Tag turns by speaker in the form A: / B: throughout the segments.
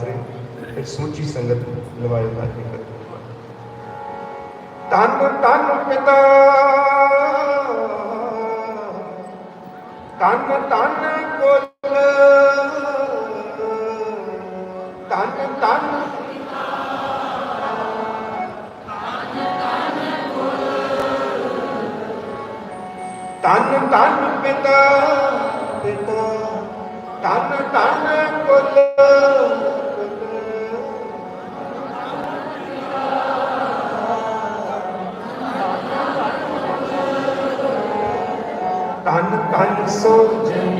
A: ਆਸਰੇ ਫਿਰ ਸੋਚੀ ਸੰਗਤ ਲਵਾਏ ਦਾ ਫਿਕਰ
B: ਤਨ ਤਨ ਪਿਤਾ। ਤਨ ਤਨ ਕੋਲ। ਤਨ ਤਨ ਤਨ ਤਨ ਪਿਤਾ। ਪਿਤਾ ਤਨ ਤਨ ਕੋਲ। I'm a soldier.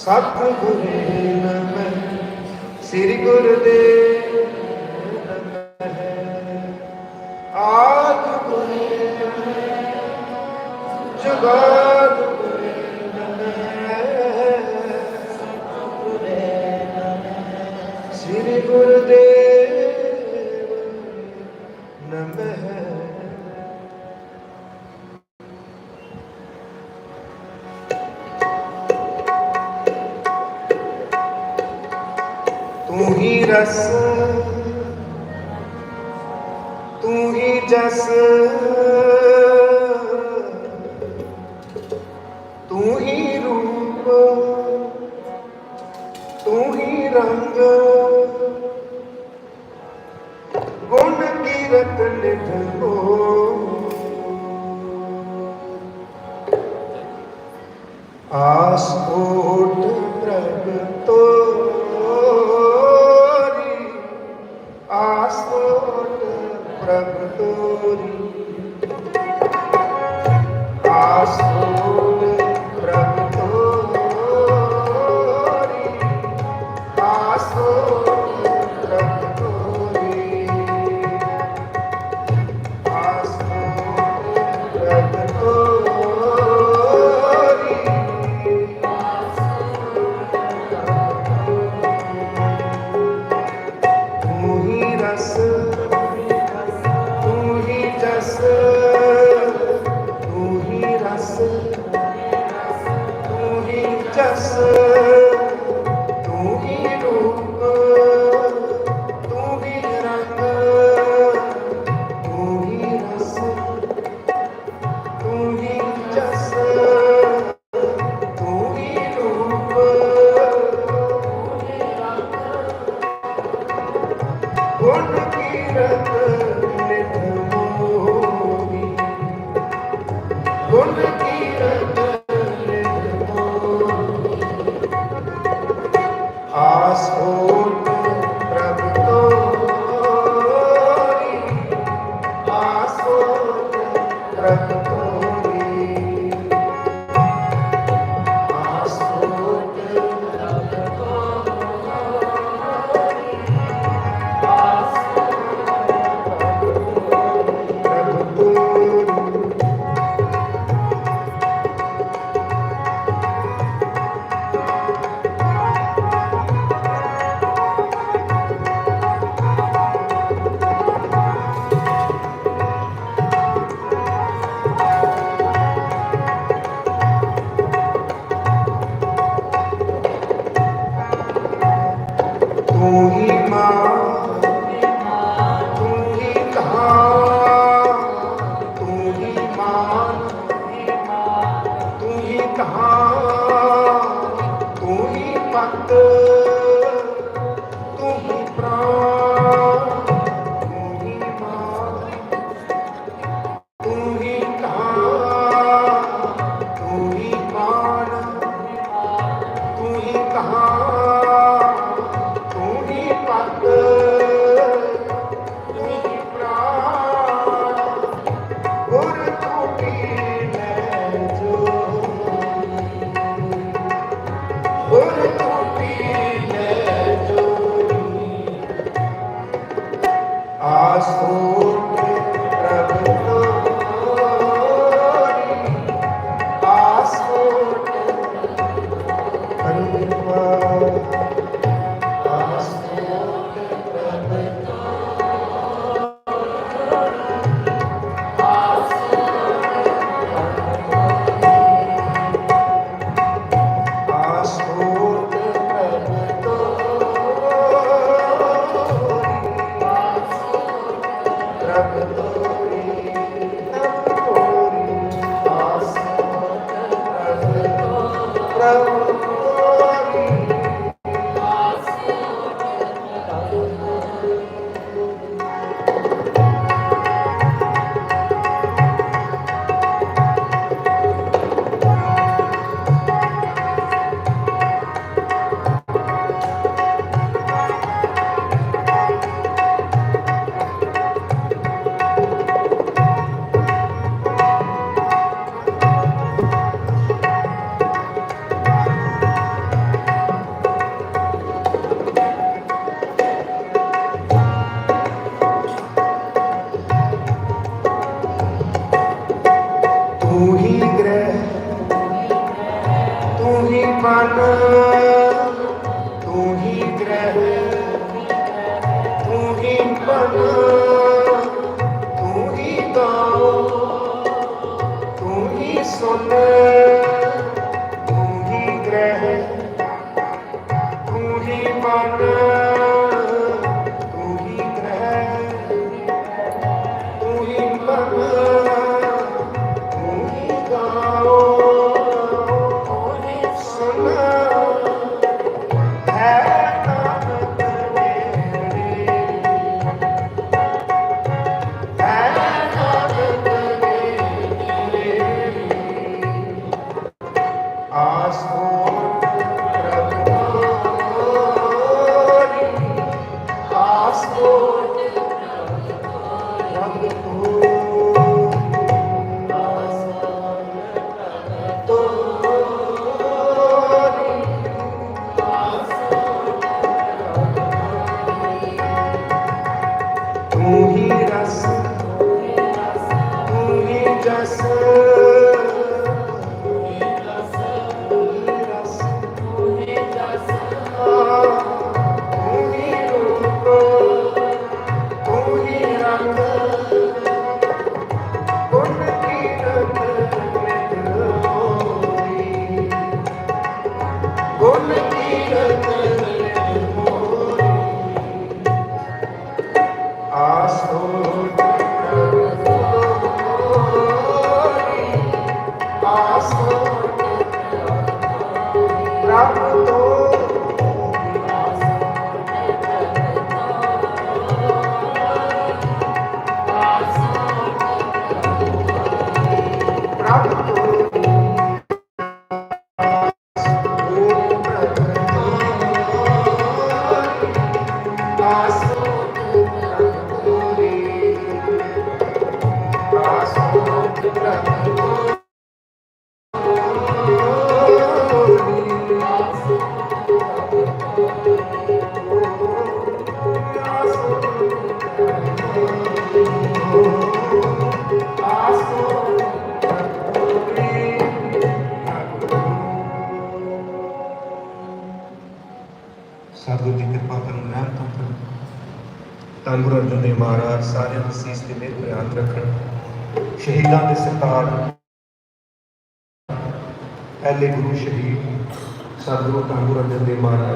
B: ਸਤਿਗੁਰੂ ਸ੍ਰੀ ਗੁਰਦੇਵ ਨਮੈ ਜਗਤ तू ही रंग। गुण की रतन हो। आस प्रभ तो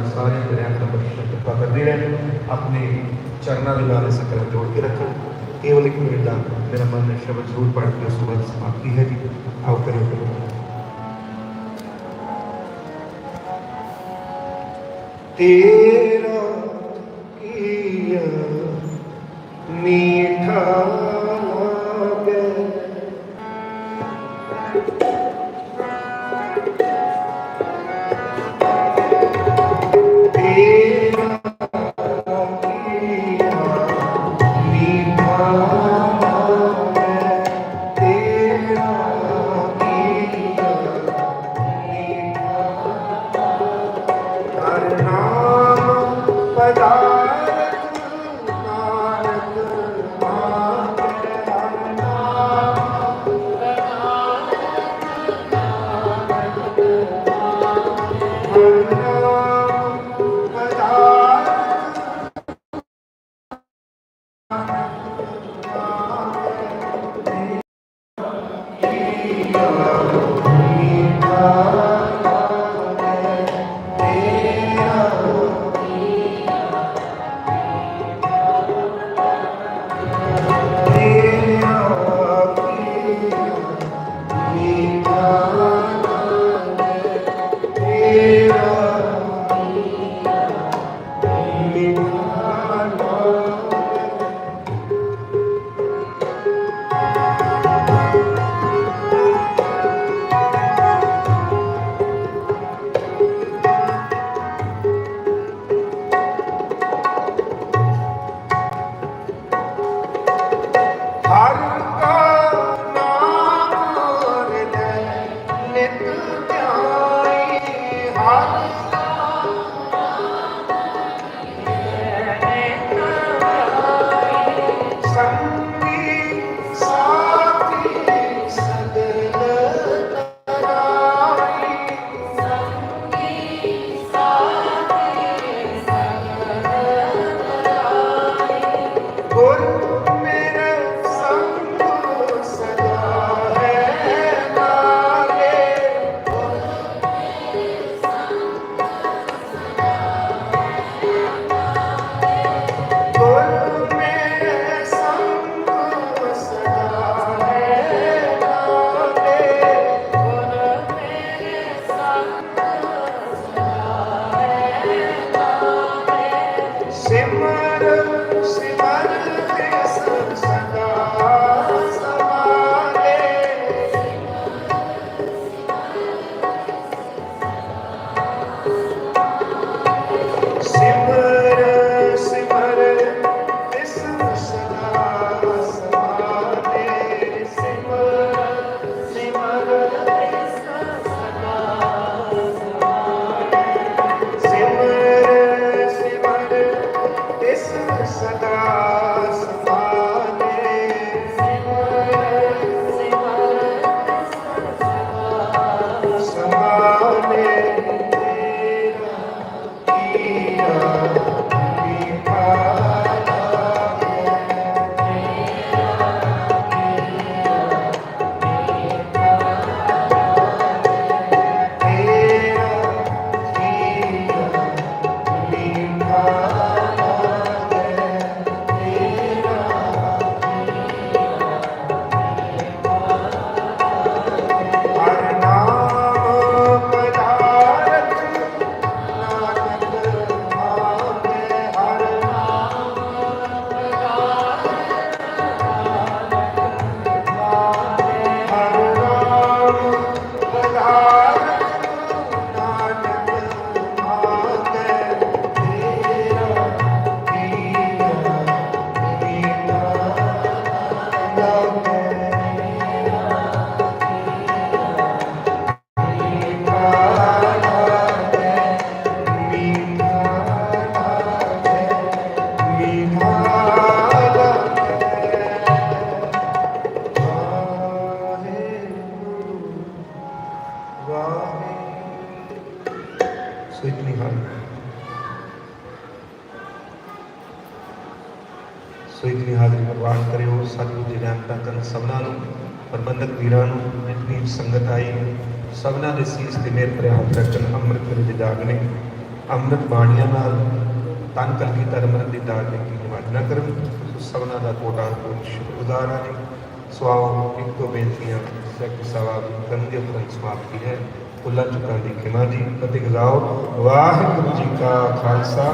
A: ਤੁਹਾਨੂੰ ਸਾਰਿਆਂ ਦੇ ਦਾ
B: ਬਖਸ਼ਿਸ਼ ਕਿਰਪਾ ਕਰਦੇ ਰਹਿਣ, ਆਪਣੇ ਚਰਨਾਂ ਦੇ ਨਾਲ ਇਸ ਜੋੜ ਕੇ ਰੱਖਣ। ਕੇਵਲ ਇੱਕ ਮਿੰਟ ਦਾ ਮੇਰਾ ਮਨ ਸ਼ਬਦ ਜ਼ਰੂਰ ਪੜ੍ਹ ਕੇ ਉਸ ਸਮਾਪਤੀ ਹੈ ਜੀ। ਆਓ ਕਰੀਏ। ਤੇਰਾ ਕੀਆ ਮੀਠਾ ਸਭਨਾਂ ਤੇ ਮੇਰ ਭਰਿਆ ਹੱਥ ਰੱਖਣ ਅੰਮ੍ਰਿਤ ਵੇਲੇ ਦੇ ਦਾਗ ਅੰਮ੍ਰਿਤ ਬਾਣੀਆਂ ਨਾਲ ਤਨ ਕਲਗੀ ਧਰਮ ਦੀ ਦਾਗ ਕੀ ਨਿਵਾਜ ਨਾ ਕਰਨ। ਸੋ ਦਾ ਕੋਟਾ ਕੋਟ ਸ਼ੁਕਰਗੁਜ਼ਾਰ ਹਾਂ ਜੀ ਇੱਕ ਦੋ ਬੇਨਤੀਆਂ ਸੈਕ ਸਵਾਲ ਕਰਨ ਦੀ ਸਮਾਪਤੀ ਹੈ। ਭੁੱਲਾਂ ਚੁੱਕਾਂ ਦੀ ਖਿਮਾ ਜੀ। ਅਤੇ ਗਜ਼ਾਓ। ਵਾਹਿਗੁਰੂ ਜੀ ਕਾ ਖਾਲਸਾ।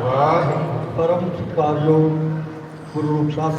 B: ਵਾਹਿਗੁਰੂ
C: ਪਰਮ ਸਤਿਕਾਰਯੋਗ ਗੁਰੂ ਸਾਹਿਬ